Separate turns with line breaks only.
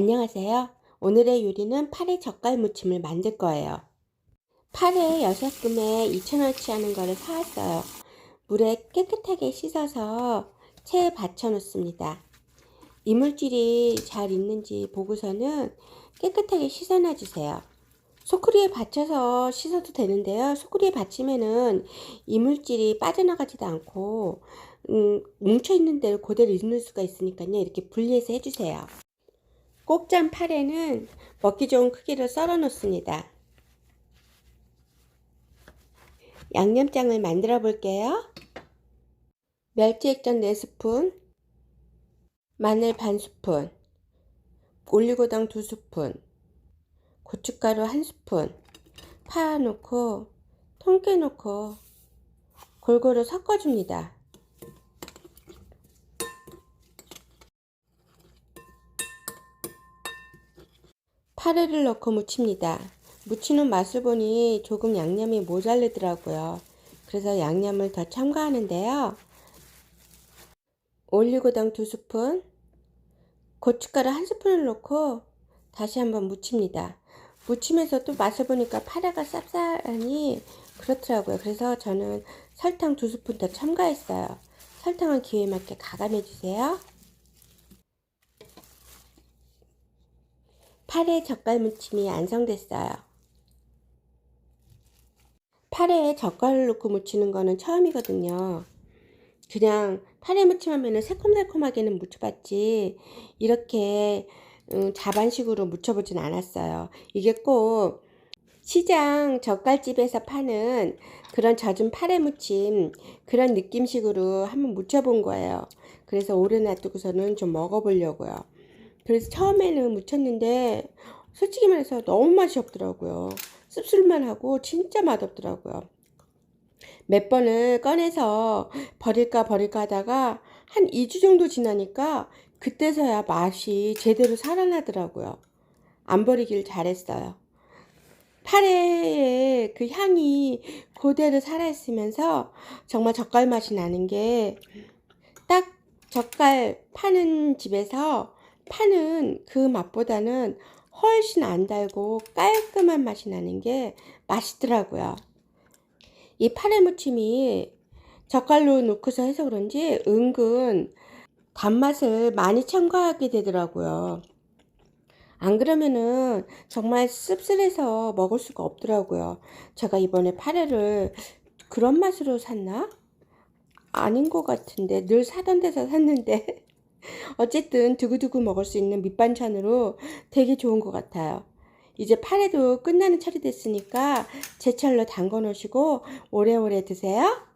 안녕하세요. 오늘의 요리는 파래 젓갈 무침을 만들 거예요. 파래 6금에 2,000원치 하는 거를 사왔어요. 물에 깨끗하게 씻어서 체에 받쳐 놓습니다. 이물질이 잘 있는지 보고서는 깨끗하게 씻어놔 주세요. 소쿠리에 받쳐서 씻어도 되는데요. 소쿠리에 받치면은 이물질이 빠져나가지도 않고 음, 뭉쳐 있는 대로 그대로 있는 수가 있으니까요. 이렇게 분리해서 해주세요. 꼭잠 파래는 먹기 좋은 크기로 썰어 놓습니다. 양념장을 만들어 볼게요. 멸치 액젓 4스푼, 마늘 반 스푼, 올리고당 2스푼, 고춧가루 1스푼, 파 넣고 통깨 넣고 골고루 섞어줍니다. 파래를 넣고 무칩니다. 무치는 맛을 보니 조금 양념이 모자르더라고요. 그래서 양념을 더 첨가하는데요. 올리고당 2스푼, 고춧가루 1스푼을 넣고 다시 한번 무칩니다. 무치면서 또 맛을 보니까 파래가 쌉싸하니 그렇더라고요. 그래서 저는 설탕 2스푼 더 첨가했어요. 설탕은 기회에 맞게 가감해 주세요. 파래 젓갈 무침이 완성됐어요. 파래에 젓갈을 넣고 무치는 거는 처음이거든요. 그냥 파래 무침하면 새콤달콤하게는 무쳐봤지 이렇게 음, 자반식으로 무쳐보진 않았어요. 이게 꼭 시장 젓갈집에서 파는 그런 젖은 파래 무침 그런 느낌식으로 한번 무쳐본 거예요. 그래서 오래 놔두고서는 좀 먹어보려고요. 그래서 처음에는 무쳤는데 솔직히 말해서 너무 맛이 없더라고요. 씁쓸만 하고 진짜 맛없더라고요. 몇 번을 꺼내서 버릴까 버릴까 하다가 한 2주 정도 지나니까 그때서야 맛이 제대로 살아나더라고요. 안 버리길 잘했어요. 파래의 그 향이 그대로 살아있으면서 정말 젓갈 맛이 나는 게 딱 젓갈 파는 집에서 파는 그 맛보다는 훨씬 안 달고 깔끔한 맛이 나는 게 맛있더라고요. 이 파래 무침이 젓갈로 넣고서 해서 그런지 은근 단맛을 많이 첨가하게 되더라고요. 안 그러면은 정말 씁쓸해서 먹을 수가 없더라고요. 제가 이번에 파래를 그런 맛으로 샀나? 아닌 것 같은데 늘 사던 데서 샀는데 어쨌든 두고두고 먹을 수 있는 밑반찬으로 되게 좋은 것 같아요. 이제 파래도 끝나는 철이 됐으니까 제철로 담궈 놓으시고 오래오래 드세요.